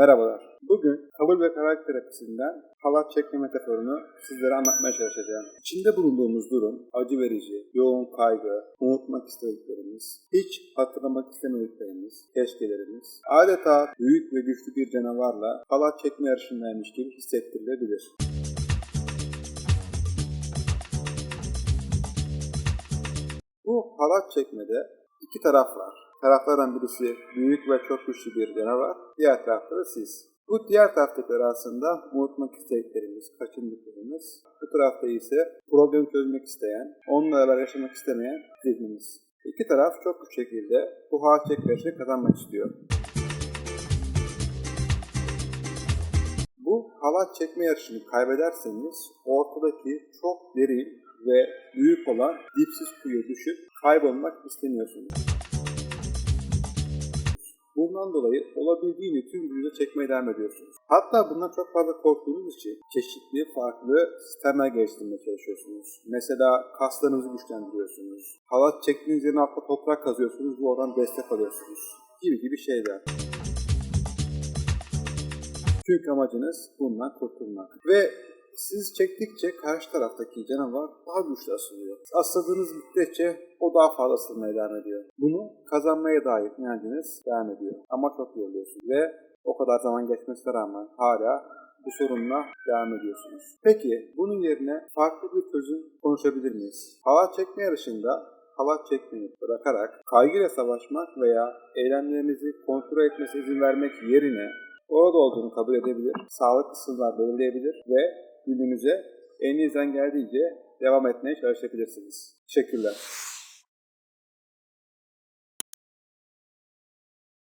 Merhabalar. Bugün kabul ve karar terapisinden halat çekme metaforunu sizlere anlatmaya çalışacağım. İçinde bulunduğumuz durum acı verici, yoğun kaygı, unutmak istediklerimiz, hiç hatırlamak istemediklerimiz, keşkelerimiz, adeta büyük ve güçlü bir canavarla halat çekme yarışındaymış gibi hissettirilebilir. Bu halat çekmede iki taraf var. Taraflardan birisi büyük ve çok güçlü bir canavar, diğer tarafta da siz. Bu diğer taraftakiler aslında unutmak istediklerimiz, kaçındıklarımız. Bu tarafta ise problemi çözmek isteyen, onunla beraber yaşamak istemeyen zihnimiz. İki taraf çok güçlü şekilde bu çekme yarışını kazanmak istiyor. Bu halat çekme yarışını kaybederseniz ortadaki çok derin ve büyük olan dipsiz kuyuya düşüp kaybolmak istemiyorsunuz. Bundan dolayı olabildiğini tüm gücüyle çekmeye devam ediyorsunuz. Hatta bundan çok fazla korktuğunuz için çeşitli farklı sistemler geliştirmeye çalışıyorsunuz. Mesela kaslarınızı güçlendiriyorsunuz. Halat çektiğiniz yerin altında toprak kazıyorsunuz ve oradan destek alıyorsunuz. Gibi gibi şeyler. Çünkü amacınız bundan kurtulmak. Ve siz çektikçe karşı taraftaki canavar daha güçlü asılıyor. Asıldığınız müddetçe o daha fazla asılmaya devam ediyor. Bunu kazanmaya dair inancınız devam ediyor. Ama çok yoruluyorsunuz ve o kadar zaman geçmesine rağmen hala bu sorunla devam ediyorsunuz. Peki bunun yerine farklı bir çözüm konuşabilir miyiz? Halat çekme yarışında halat çekmeyi bırakarak kaygıyla savaşmak veya eylemlerinizi kontrol etmesi izin vermek yerine orada olduğunu kabul edebilir, sağlıklı sınırlar belirleyebilir ve gününüze elinizden geldiğince devam etmeye çalışabilirsiniz. Teşekkürler.